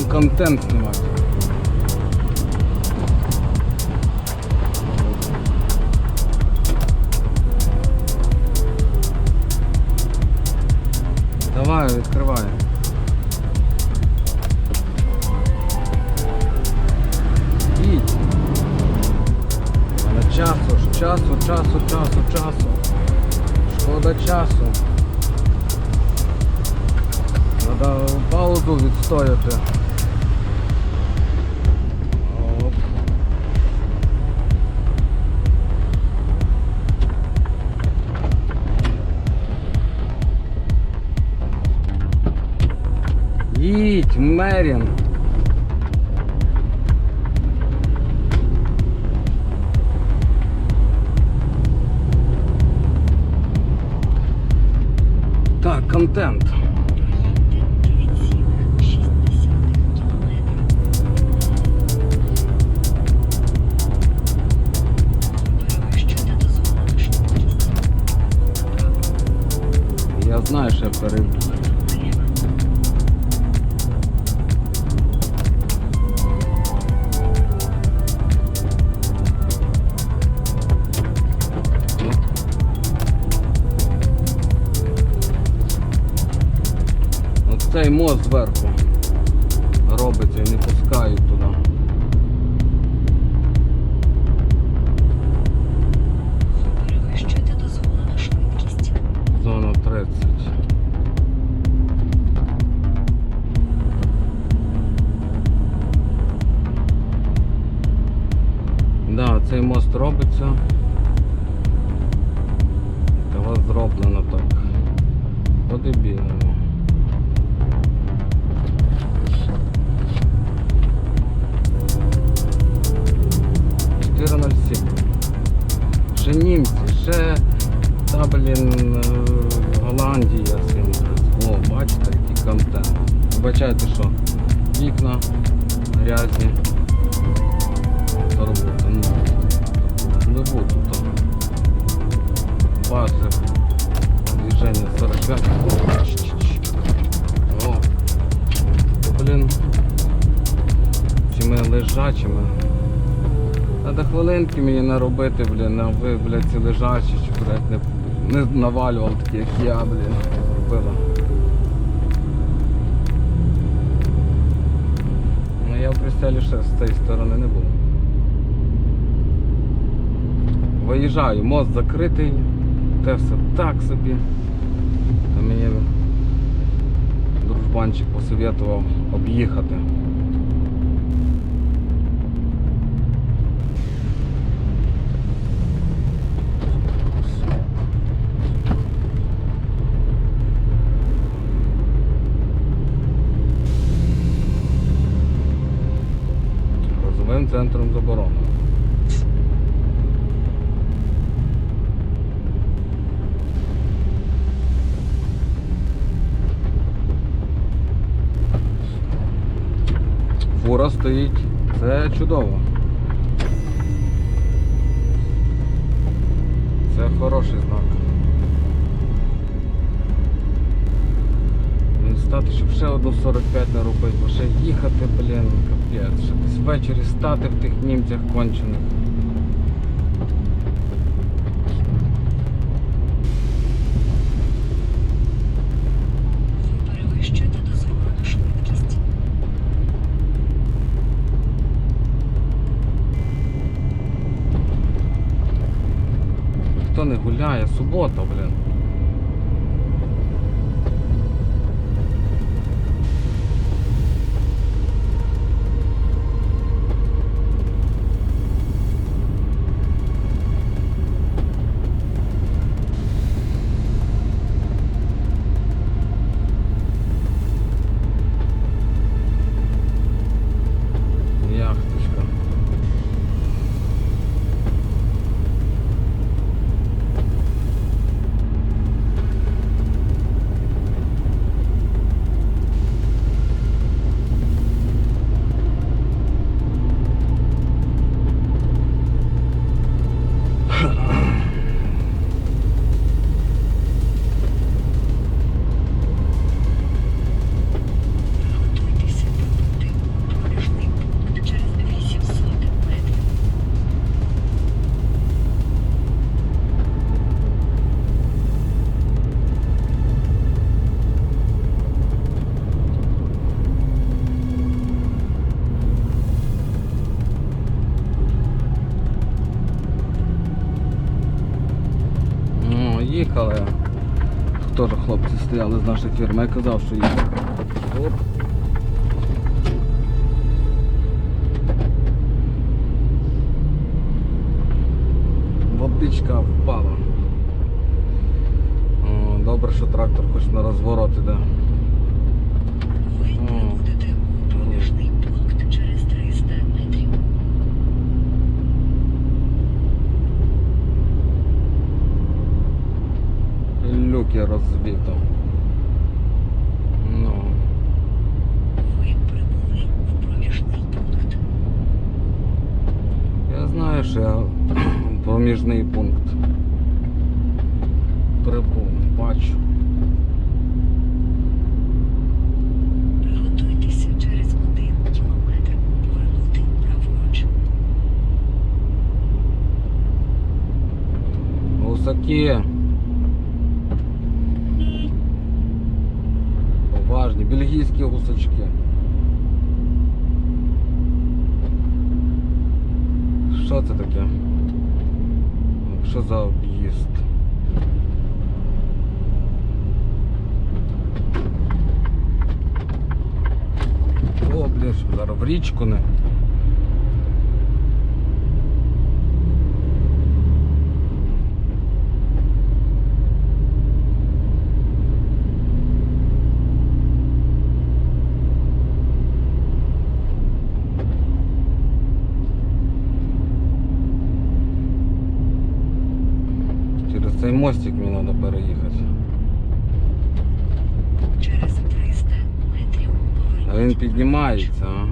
Так, контент знімати. Давай, відкривай. Їдь. Але часу, часу, часу, часу, часу. Шкода часу. Треба паузу відстояти. Їдь, Мерін. Так, контент. Я знаю, що я перейду. Цей мост зверху робиться не пускають туди. Вибачайте, що вікна грязні. Та робота, ну. Не буду там. Бази. Движення 45. О. Блін. Цими лежачими. Треба хвилинки мені наробити, блін, а ви, блядь, ці лежачі, чи, блядь, не, не навалював такі, як я, блін, робила. Я в ще з цієї сторони не був. Виїжджаю, мост закритий, те все так собі. Та мені дружбанчик посоветував об'їхати. Центром заборонено. Фура стоїть. Це чудово. Це хороший знак. Стати, щоб ще одну 45 наробити, бо ще їхати, блін, капець. Ще десь ввечері стати в тих німцях кончених. Хто не гуляє, субота, блін. Їхали. Теж хлопці стояли з наших фірми. Я казав, що їх. Водичка впала. Добре, що трактор хоч на розворот іде. Ви О. прибудете у проміжний пункт через 300 метрів. Я розбив. Ну. Ви прибули в проміжний пункт. Я знаю, що я проміжний пункт. Прибув, бачу. Приготуйтеся через 1 кілометр повернути праворуч. Гусаки. Поважні, бельгійські гусачки. Що це таке? Що за об'їзд? О, блін, щоб зараз в річку не. Через цей мостик мені треба переїхати. Через 300 метрів А поверніть він піднімається, ага.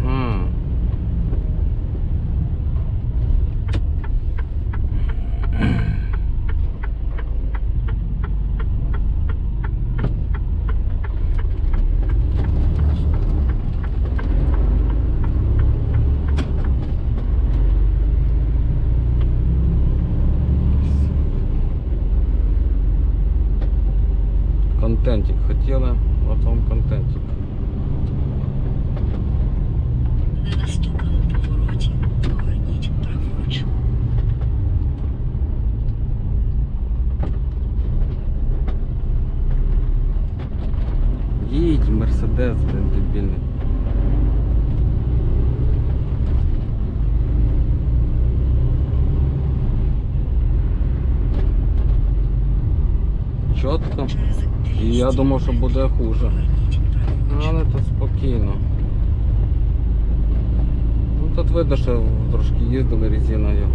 Контентик хотіли, от вам контентик. На наступному повороті поверніть праворуч. Їдь, Мерседес, блин, дебільний. Чітко. І я думав, що буде хуже. Але то спокійно. Ну тут видно, що трошки їздили резиною.